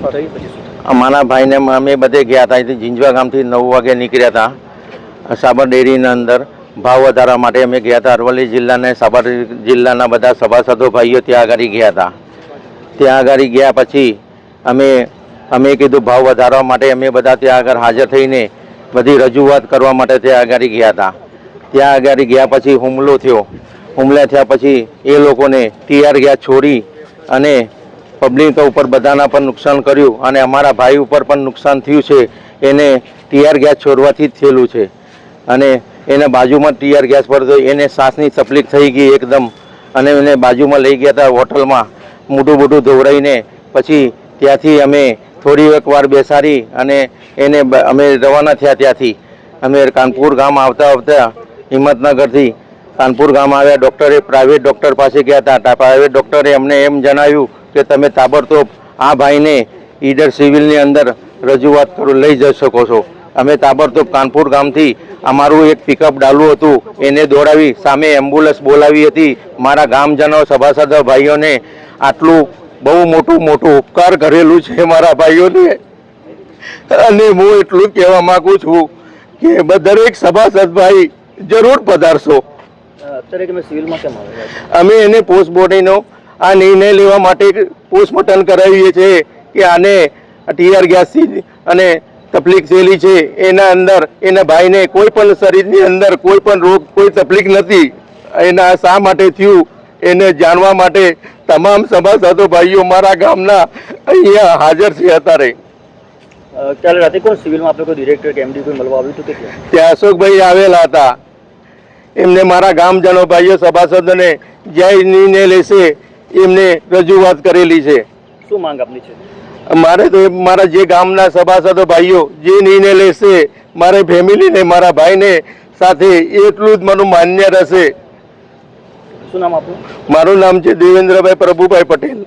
તકલીફ થઈ પછી અમારા ભાઈને અમે બધે ગયા હતા. અહીંથી ઝીંઝવા ગામથી નવ વાગે નીકળ્યા હતા. સાબર ડેરીના અંદર ભાવ વધારવા માટે અમે ગયા હતા. અરવલ્લી જિલ્લાને સાબર જિલ્લાના બધા સભાસદો ભાઈઓ ત્યાં આગળ ગયા હતા. ત્યાં આગળ ગયા પછી અમે અમે કીધું ભાવ વધારવા માટે અમે બધા ત્યાં આગળ હાજર થઈને બધી રજૂઆત કરવા માટે ત્યાં આગળ ગયા હતા. ત્યાં આગળ ગયા પછી હુમલો થયો. હુમલા થયા પછી એ લોકોને ટીઆર ગયા છોડી અને પબ્લિક ઉપર બધાના પણ નુકસાન કર્યું અને અમારા ભાઈ ઉપર પણ નુકસાન થયું છે. એને ટીઆર ગેસ છોડવાથી જ થયેલું છે. અને એને બાજુમાં ટીઆર ગેસ પર એને શ્વાસની તકલીફ થઈ ગઈ એકદમ. અને એને બાજુમાં લઈ ગયા હતા હોટલમાં મોટું મોટું ધોવરાઈને પછી ત્યાંથી અમે થોડી એક વાર બેસાડી અને એને અમે રવાના થયા ત્યાંથી. અમે કાનપુર ગામ આવતા આવતા હિંમતનગરથી કાનપુર ગામ આવ્યા. ડૉક્ટરે પ્રાઇવેટ ડૉક્ટર પાસે ગયા હતા. પ્રાઇવેટ ડૉક્ટરે અમને એમ જણાવ્યું કે તમે તાબડતોબ આ ભાઈને ઈડર સિવિલની અંદર રજૂઆત કરો, લઈ જઈ શકો છો. અમે તાબડતોબ કાનપુર ગામથી અમારું એક પિકઅપ ડાલું હતું. એને દોડાવી, સામે એમ્બ્યુલન્સ બોલાવી હતી. મારા ગામજનો, સભાસદ ભાઈઓને આટલું બહુ મોટું મોટું ઉપકાર કરેલું છે મારા ભાઈઓને. અને હું એટલું કહેવા માગું છું કે દરેક સભાસદ ભાઈ જરૂર પધારશો. અમે એને પોસ્ટમોર્ટમનો આ નિર્ણય લેવા માટે પોસ્ટમોર્ટમ કરાવીએ છીએ કે આને ટીઆર ગેસથી અને તકલીફ થયેલી છે એના અંદર એના ભાઈને કોઈ પણ શરીરની અંદર કોઈ પણ રોગ કોઈ તકલીફ નથી. એના શા માટે થયું એને જાણવા માટે તમામ સભાસદો ભાઈઓ મારા ગામના અહીંયા હાજર છે અત્યારે. કાલે રાતે કોણ સિવિલમાં આપણે કોઈ ડિરેક્ટર કે એમડી કોઈ મળવા આવ્યું હતું કે ત્યાં અશોકભાઈ આવેલા હતા. એમને મારા ગામજનો ભાઈઓ સભાસદોને નિર્ણય લેશે એમને રજૂઆત કરેલી છે. શું માંગ આપની છે? મારે તો મારા જે ગામના સભાસદો ભાઈઓ જે નિર્ણય લેશે મારે ફેમિલીને મારા ભાઈને સાથે એટલું જ મારું માન્ય રહેશે. શું નામ આપણું મારું નામ છે દેવેન્દ્રભાઈ પ્રભુભાઈ પટેલ.